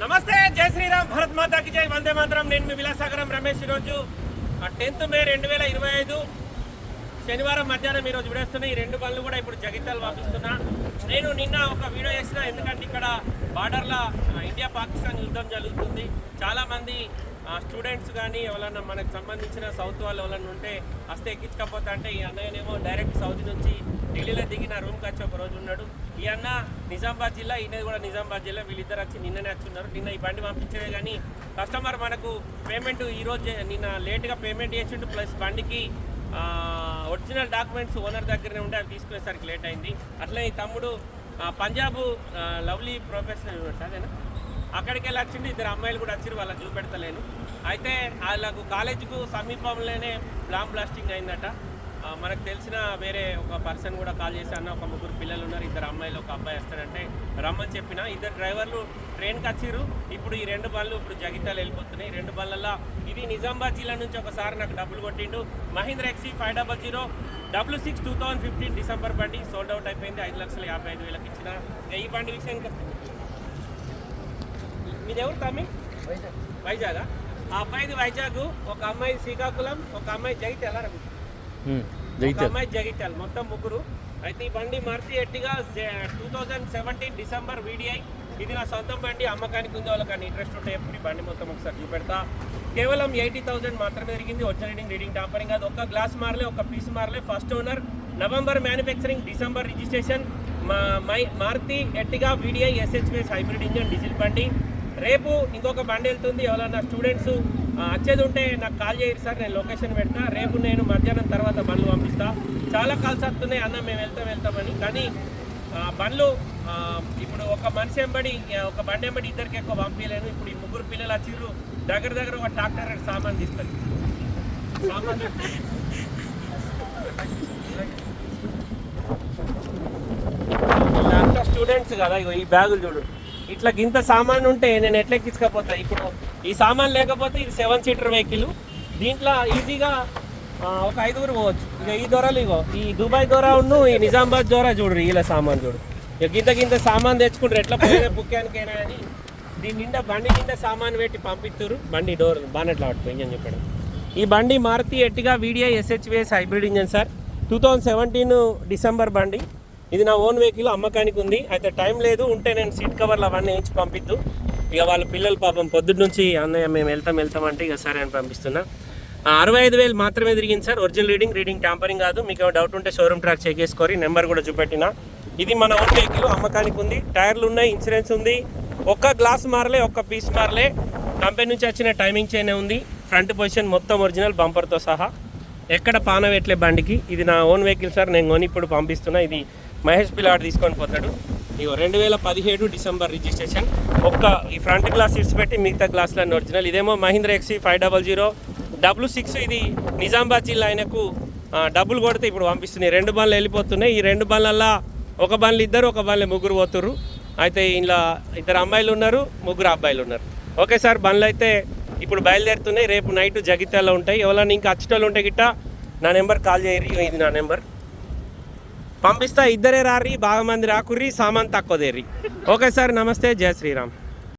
నమస్తే జై శ్రీరామ్ భరత్ మాతాకి జై. వందే మాత్రం. నేను మీ విలాసాగరం రమేష్ ఈరోజు. టెన్త్ మే రెండు వేల ఇరవై ఐదు శనివారం మధ్యాహ్నం ఈరోజు విడేస్తున్నా ఈ రెండు పనులు కూడా ఇప్పుడు జగిత్యాలు పంపిస్తున్నా నేను నిన్న ఒక వీడియో చేసిన ఎందుకంటే ఇక్కడ బార్డర్లో ఇండియా పాకిస్తాన్ యుద్ధం జరుగుతుంది. చాలామంది స్టూడెంట్స్ కానీ ఎవరన్నా మనకు సంబంధించిన సౌత్ వాళ్ళు ఎవరన్నా ఉంటే వస్తే ఎక్కించకపోతే అంటే ఈ అన్నయ్యనేమో డైరెక్ట్ సౌదీ నుంచి ఢిల్లీలో దిగిన రూమ్కి వచ్చి ఒక రోజు ఉన్నాడు. ఈ అన్న నిజామాబాద్ జిల్లా ఈయనది కూడా నిజామాబాద్ జిల్లా వీళ్ళిద్దరు వచ్చి నిన్ననే వచ్చి ఉన్నారు. నిన్న ఈ బండి పంపించడే కానీ కస్టమర్ మనకు పేమెంట్ ఈరోజు నిన్న లేట్గా పేమెంట్ చేసిండు. ప్లస్ బండికి ఒరిజినల్ డాక్యుమెంట్స్ ఓనర్ దగ్గరనే ఉంటే అవి తీసుకునేసరికి లేట్ అయింది. అట్లనే ఈ తమ్ముడు పంజాబ్ లవ్లీ ప్రొఫెషనల్ అదేనా? అక్కడికి వెళ్ళి వచ్చిండు ఇద్దరు అమ్మాయిలు కూడా వచ్చారు వాళ్ళకి చూపెడతలేను. అయితే వాళ్ళకు కాలేజీకు సమీపంలోనే బ్లామ్ బ్లాస్టింగ్ అయిందట. మనకు తెలిసిన వేరే ఒక పర్సన్ కూడా కాల్ చేసి అన్న ఒక ముగ్గురు పిల్లలు ఉన్నారు ఇద్దరు అమ్మాయిలు ఒక అబ్బాయి వస్తాడంటే రమ్మని చెప్పిన ఇద్దరు డ్రైవర్లు ట్రైన్కి వచ్చిర్రు ఇప్పుడు ఈ రెండు బండ్లు ఇప్పుడు జగిత్యాలు వెళ్ళిపోతున్నాయి. రెండు బండ్లలో ఇది నిజామాబాద్ జిల్లా నుంచి ఒకసారి నాకు డబ్బులు కొట్టిండు. Mahindra XE five double zero W six two thousand fifteen December బండి సోల్డ్ అవుట్ అయిపోయింది. ఐదు లక్షల యాభై ఐదు వేలకు ఇచ్చిన. ఈ బండి విషయానికి వస్తే మీది ఎవరు తమ్మి? వైజాగ్. ఆ అబ్బాయిది వైజాగ్ ఒక అమ్మాయి శ్రీకాకుళం ఒక అమ్మాయి జగిత్యాల రా? ఒక అమ్మాయి జగిత్యాల మొత్తం ముగ్గురు. అయితే ఈ బండి Maruti Ertiga two thousand seventeen December VDI. ఇది నా సొంతం బండి అమ్మకానికి ఉంది వాళ్ళకి ఇంట్రెస్ట్ ఉంటే ఎప్పుడు బండి మొత్తం ఒకసారి చూపెడతా. కేవలం ఎయిటీ థౌసండ్ మాత్రమే జరిగింది ఒరిజినల్ రీడింగ్ రీడింగ్ టాపరింగ్ అది ఒక గ్లాస్ మారలే ఒక piece మారలే. First owner November manufacturing December registration మా my Maruti Ertiga VDI SHPS hybrid engine diesel బండి. రేపు ఇంకొక బండి వెళ్తుంది ఎవరన్నా స్టూడెంట్స్ వచ్చేది ఉంటే నాకు కాల్ చేయరు సార్ నేను లొకేషన్ పెడతా. రేపు నేను మధ్యాహ్నం తర్వాత బండ్లు పంపిస్తా. చాలా కాల్స్ వస్తున్నాయి అన్న మేము వెళ్తాం వెళ్తామని. కానీ బండ్లు ఇప్పుడు ఒక మనిషి ఎంబడి ఒక బండి ఎంబడి ఇద్దరికి ఎక్కువ పంపించలేను. ఇప్పుడు ఈ ముగ్గురు పిల్లలు వచ్చిర్రు దగ్గర దగ్గర ఒక ట్రాక్టర్ సామాన్ తీసుకొని. సామాన్ స్టూడెంట్స్ కదా ఇగో ఈ బ్యాగులు చూడండి ఇట్లా ఇంత సామాన్ ఉంటే నేను ఎట్లా ఎక్కించకపోతా? ఇప్పుడు ఈ సామాన్ లేకపోతే ఇది సెవెన్ సీటర్ వెహికల్ దీంట్లో ఈజీగా ఒక ఐదుగురు పోవచ్చు. ఇక ఈ దొరలు ఇగో ఈ దుబాయ్ దొర ఉన్ను ఈ నిజామాబాద్ దొర చూడు ఇలా సామాన్ చూడు. ఇక గింత గింత సామాన్ తెచ్చుకుంటారు. ఎట్లా పోయినా బుక్కానికైనా అని దీని నిండా బండి నిండా సామాన్ పెట్టి పంపిస్తారు బండి డోర్ బానెట్లా పట్టుకో ఇంజన్ చెప్పాడు ఈ బండి Maruti Ertiga video SHVS hybrid engine sir two thousand seventeen December బండి. ఇది నా ఓన్ వెహికల్ అమ్మకానికి ఉంది. అయితే టైం లేదు ఉంటే నేను సీట్ కవర్లు అవన్నీ వేయించి పంపిద్దు. ఇక వాళ్ళ పిల్లలు పాపం పొద్దున్న నుంచి అన్నయ్య మేము వెళ్తాం వెళ్తాం అంటే ఇక సరే అని పంపిస్తున్నా. అరవై ఐదు వేలు మాత్రమే తిరిగింది sir. Original reading reading tampering కాదు. మీకు ఏమైనా డౌట్ ఉంటే షోరూమ్ ట్రాక్ చెక్ చేసుకోరి. నెంబర్ కూడా చూపెట్టిన. ఇది మన ఓన్ వెహికల్ అమ్మకానికి ఉంది. టైర్లు ఉన్నాయి ఇన్సూరెన్స్ ఉంది. ఒక్క గ్లాస్ మారలే ఒక్క పీస్ మారలే. కంపెనీ నుంచి వచ్చిన టైమింగ్ చైనే ఉంది. ఫ్రంట్ పొజిషన్ మొత్తం ఒరిజినల్ బంపర్తో సహా. ఎక్కడ పాన పెట్టలే బండికి. ఇది నా ఓన్ వెహికల్ సార్ నేను కొని ఇప్పుడు పంపిస్తున్నా. ఇది మహేష్ పిల్లాడు తీసుకొని పోతాడు. ఇగో రెండు వేల పదిహేడు డిసెంబర్ రిజిస్ట్రేషన్. ఒక్క ఈ ఫ్రంట్ గ్లాస్ సీట్స్ పెట్టి మిగతా గ్లాసులన్నీ ఒరిజినల్. ఇదేమో Mahindra XE five double zero. W six ఇది నిజామాబాద్ జిల్లా ఆయనకు డబ్బులు కొడితే ఇప్పుడు పంపిస్తున్నాయి. రెండు బండ్లు వెళ్ళిపోతున్నాయి. ఈ రెండు బండ్లల్లో ఒక బండ్లు ఇద్దరు ఒక బండ్లు ముగ్గురు పోతుర్రు. అయితే ఇలా ఇద్దరు అమ్మాయిలు ఉన్నారు ముగ్గురు అబ్బాయిలు ఉన్నారు. ఓకే సార్ బండ్లు అయితే ఇప్పుడు బయలుదేరుతున్నాయి. రేపు నైట్ జగిత్యాలలో ఉంటాయి. ఎవరైనా ఇంకా అచ్చటోళ్ళు ఉంటే గిట్ట నా నెంబర్ కాల్ చేయరు ఇది నా నెంబర్. పంపిస్తా ఇద్దరే రారి బాగా మంది రాకుర్రి సామాన్ తక్కువ దేర్రి. ఓకే సార్ నమస్తే జయ శ్రీరామ్.